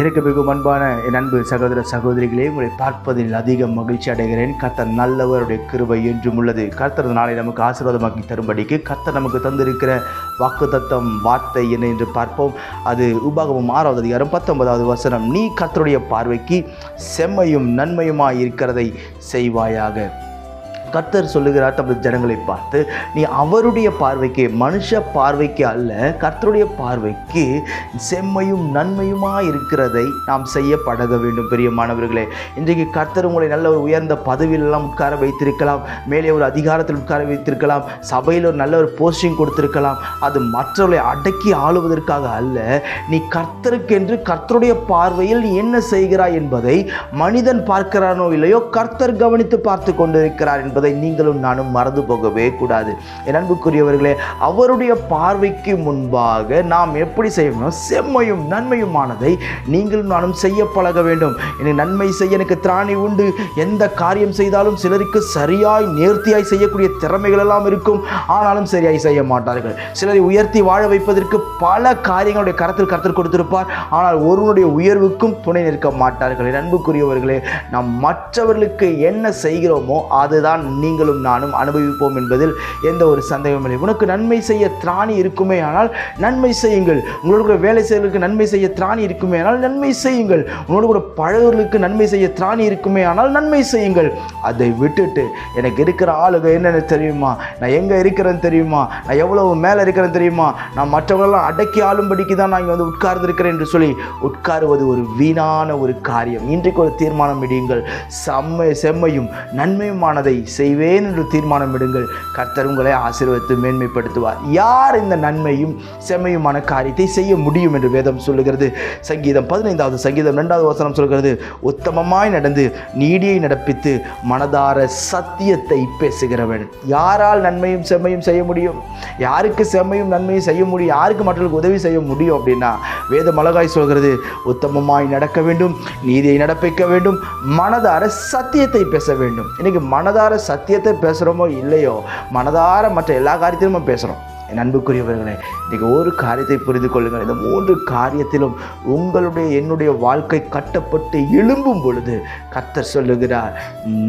எனக்கு மிகவும் அன்பான என் அன்பு சகோதர சகோதரிகளே உங்களை பார்ப்பதில் அதிக மகிழ்ச்சி அடைகிறேன். கர்த்தர் நல்லவருடைய கிருபை என்றும் உள்ளது. கர்த்தர் நாளை நமக்கு ஆசீர்வாதமாக்கி தரும்படிக்கு கர்த்தர் நமக்கு தந்திருக்கிற வாக்குத்தத்தம் வார்த்தை என்ன என்று பார்ப்போம். அது உபாகமும் ஆறாவது அதிகாரம் பத்தொன்பதாவது வசனம். நீ கர்த்தருடைய பார்வைக்கு செம்மையும் நன்மையுமாய் இருக்கிறதை செய்வாயாக. கர்த்தர் சொல்லுகிறார் தமது ஜனங்களை பார்த்து நீ அவருடைய பார்வைக்கு மனுஷ பார்வைக்கு அல்ல கர்த்தருடைய பார்வைக்கு செம்மையும் நன்மையுமா இருக்கிறதை நாம் செய்ய பழக வேண்டும். பெரிய மாணவர்களே இன்றைக்கு கர்த்தர் உங்களை நல்ல ஒரு உயர்ந்த பதவியிலெல்லாம் உட்கார வைத்திருக்கலாம். மேலே ஒரு அதிகாரத்தில் உட்கார வைத்திருக்கலாம். சபையில் ஒரு நல்ல ஒரு போஸ்டிங் கொடுத்திருக்கலாம். அது மற்றவர்களை அடக்கி ஆளுவதற்காக அல்ல. நீ கர்த்தருக்கென்று கர்த்தருடைய பார்வையில் நீ என்ன செய்கிறாய் என்பதை மனிதன் பார்க்கிறானோ இல்லையோ கர்த்தர் கவனித்து பார்த்து கொண்டிருக்கிறார் என்பது நீங்களும் நானும் மறந்து போகவே கூடாது. என் அன்புக்குரியவர்களே அவருடைய பார்வைக்கு முன்பாக நாம் எப்படி செய்யணும்? செம்மையும் நன்மையுமானதை நீங்களும் நானும் செய்ய பழக வேண்டும். எனக்கு நன்மை செய்ய எனக்கு திராணி உண்டு. எந்த காரியம் செய்தாலும் சிலருக்கு சரியாய் நேர்த்தியாய் செய்யக்கூடிய திறமைகள் எல்லாம் இருக்கும். ஆனாலும் சரியாய் செய்ய மாட்டார்கள். சிலரை உயர்த்தி வாழ வைப்பதற்கு பல காரியங்களுடைய கரத்தில் கருத்தில் கொடுத்திருப்பார். ஆனால் ஒருவனுடைய உயர்வுக்கும் துணை நிற்க மாட்டார்கள். அன்புக்குரியவர்களே நாம் மற்றவர்களுக்கு என்ன செய்கிறோமோ அதுதான் நீங்களும் நானும் அனுபவிப்போம் என்பதில் எந்த ஒரு சந்தேகமும் இல்லை. உனக்கு நன்மை செய்ய திராணி இருக்குமே ஆனால் நன்மை செய்யுங்கள். உங்களோட கூட வேலை செய்வதற்கு நன்மை செய்ய திராணி இருக்குமே ஆனால் நன்மை செய்யுங்கள். உங்களோட கூட பழகுவதற்கு நன்மை செய்ய திராணி இருக்குமே ஆனால் நன்மை செய்யுங்கள். அதை விட்டுட்டு எனக்கு இருக்கிற ஆளுக என்னென்ன தெரியுமா? நான் எங்கே இருக்கிறேன்னு தெரியுமா? நான் எவ்வளவு மேலே இருக்கிறேன்னு தெரியுமா? நான் மற்றவங்களெல்லாம் அடக்கி ஆளும்படிக்கு தான் நான் இங்கே வந்து உட்கார்ந்துருக்கிறேன் என்று சொல்லி உட்காருவது ஒரு வீணான ஒரு காரியம். இன்றைக்கு ஒரு தீர்மானம் இடியுங்கள். செம்மை செம்மையும் நன்மையுமானதை செய்வேன் என்று தீர்மானம் விடுங்கள் கர்த்தர் உங்களை ஆசீர்வதித்து மேன்மைப்படுத்துவார். யார் இந்த நன்மையும் செம்மையுமான காரியத்தை செய்ய முடியும் என்று வேதம் சொல்லுகிறது. சங்கீதம் பதினைந்தாவது சங்கீதம் ரெண்டாவது வசனம் சொல்கிறது உத்தமமாய் நடந்து நீடியை நடப்பித்து மனதார சத்தியத்தை பேசுகிறவன். யாரால் நன்மையும் செம்மையும் செய்ய முடியும்? யாருக்கு செம்மையும் நன்மையும் செய்ய முடியும்? யாருக்கு மற்றவர்களுக்கு உதவி செய்ய முடியும் அப்படின்னா வேதம் அழகாய் சொல்கிறது உத்தமமாய் நடக்க வேண்டும் நீதியை நடப்பிக்க வேண்டும் மனதார சத்தியத்தை பேச வேண்டும். இன்னைக்கு மனதார சத்தியத்தை பேசுகிறோமோ இல்லையோ மனதார மற்ற எல்லா காரியத்திலும் நம்ம பேசுகிறோம் என் அன்புக்குரியவர்களே நீங்கள் ஒரு காரியத்தை புரிந்து கொள்ளுங்கள். இந்த மூன்று காரியத்திலும் உங்களுடைய என்னுடைய வாழ்க்கை கட்டப்பட்டு எழும்பும் பொழுது கர்த்தர் சொல்லுகிறார்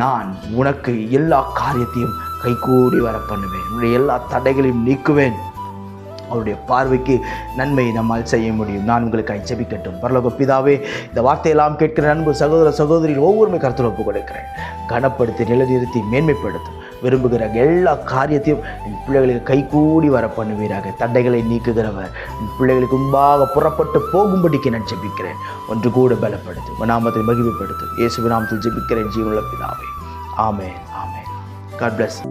நான் உனக்கு எல்லா காரியத்தையும் கைகூடி வர பண்ணுவேன் உன்னுடைய எல்லா தடைகளையும் நீக்குவேன். அவருடைய பார்வைக்கு நன்மையை நம்மால் செய்ய முடியும். நான் உங்களுக்கு ஜெபிக்கட்டும். பரலோக பிதாவே இந்த வார்த்தையெல்லாம் கேட்கிற நண்பு சகோதர சகோதரியில் ஒவ்வொருமே கருத்தில் ஒப்புக் கொடுக்கிறேன். கனப்படுத்தி நிலநிறுத்தி மேன்மைப்படுத்தும். விரும்புகிற எல்லா காரியத்தையும் என் பிள்ளைகளுக்கு கைகூடி வர பண்ணுவீராக தடைகளை நீக்குகிறவர் என் பிள்ளைகளுக்கு முன்பாக புறப்பட்டு போகும்படிக்கு நான் ஜெபிக்கிறேன். ஒன்று கூட பலப்படுத்தும் நாமத்தை மகிழ்வுப்படுத்தும் இயேசு நாமத்தில் ஜெபிக்கிறேன் ஜீவனுள்ள பிதாவே. ஆமென் ஆமென். God plus